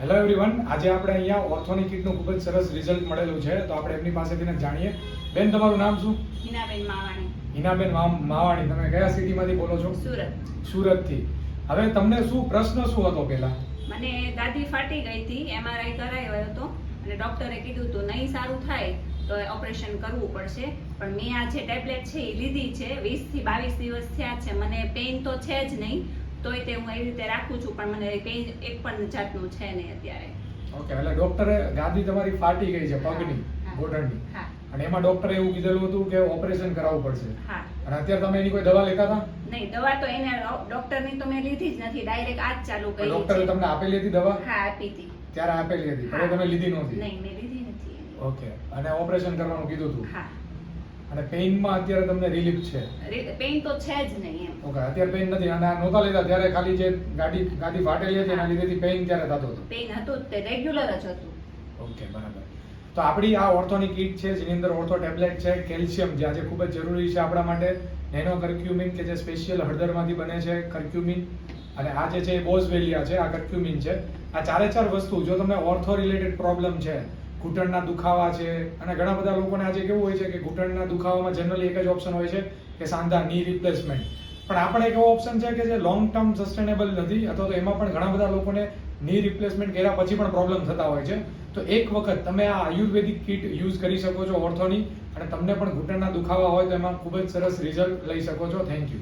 Hello everyone આજે આપણે અહીંયા ઓર્થોની કીટનું ખૂબ જ સરસ રિઝલ્ટ મળેલું છે તો આપણે એમની પાસેથી જાણીએ. બેન તમારું નામ શું? હિનાબેન માવાણી. હિનાબેન માવાણી તમે કયા સિટીમાંથી બોલો છો? સુરત. સુરતથી. હવે તમને શું પ્રશ્ન શું હતો પહેલા? મને ગાદી ફાટી ગઈ હતી એમઆરઆઈ કરાયો હતો અને ડોક્ટરે કીધું હતું નહીં સારું થાય તો ઓપરેશન કરવું પડશે. પણ મેં આ જે ટેબ્લેટ છે એ લીધી છે વીસથી બાવીસ દિવસ થયા છે મને પેઇન તો છે જ નહીં તોય તે હું એવી રીતે રાખું છું પણ મને કઈ એક પણ જાતનું છે નહીં અત્યારે. ઓકે એટલે ડોક્ટરે ગાદી તમારી ફાટી ગઈ છે પગની ઘોટણની હા અને એમાં ડોક્ટરે એવું કીધેલું હતું કે ઓપરેશન કરાવવું પડશે. હા. અને અત્યારે તમે એની કોઈ દવા લેતા હતા? નહીં દવા તો એને ડોક્ટરની તો મેં લીધી જ નથી ડાયરેક્ટ આજ ચાલુ કરી ડોક્ટરે તમને આપેલી હતી દવા? હા આપી હતી. ત્યારે આપેલી હતી પણ તમે લીધી નહોતી? નહીં મેં લીધી નથી ઓકે અને ઓપરેશન કરવાનું કીધું હતું હા. અને પેઇનમાં અત્યારે તમને રિલીફ છે. પેઇન તો છે જ નહીં એમ. ઓકે અત્યારે પેઇન નથી. અને આ નહોતા લેતા ત્યારે ખાલી જે ગાડી ગાડી ફાટેલી હતી એના લીધેથી પેઇન ત્યારે થતો હતો. પેઇન હતું તે રેગ્યુલર જ હતું. ઓકે બરાબર. તો આપણી આ ઓર્થોની કીટ છે જેની અંદર ઓર્થો ટેબ્લેટ છે કેલ્શિયમ જે આજે ખૂબ જ જરૂરી છે આપણા માટે નેનો કર્ક્યુમિન કે જે સ્પેશિયલ હળદરમાંથી બને છે કર્ક્યુમિન. અને આ જે છે એ બોઝવેલિયા છે આ કર્ક્યુમિન છે. આ ચારે ચાર વસ્તુ જો તમને ઓર્થો રિલેટેડ પ્રોબ્લેમ છે ઘૂંટણના દુખાવા છે. અને ઘણા બધા લોકોને આજે કેવું હોય છે કે ઘૂંટણના દુખાવામાં જનરલી એક જ ઓપ્શન હોય છે કે સાંધા ની રિપ્લેસમેન્ટ પણ આપણે એક એવો ઓપ્શન છે કે જે લોંગ ટર્મ સસ્ટેનેબલ નથી, અથવા તો એમાં પણ ઘણા બધા લોકોને ની રિપ્લેસમેન્ટ કર્યા પછી પણ પ્રોબ્લેમ થતા હોય છે. તો એક વખત તમે આ આયુર્વેદિક કીટ યુઝ કરી શકો છો ઓર્થોની અને તમને પણ ઘૂંટણના દુખાવા હોય તો એમાં ખૂબ જ સરસ રિઝલ્ટ લઈ શકો છો. Thank you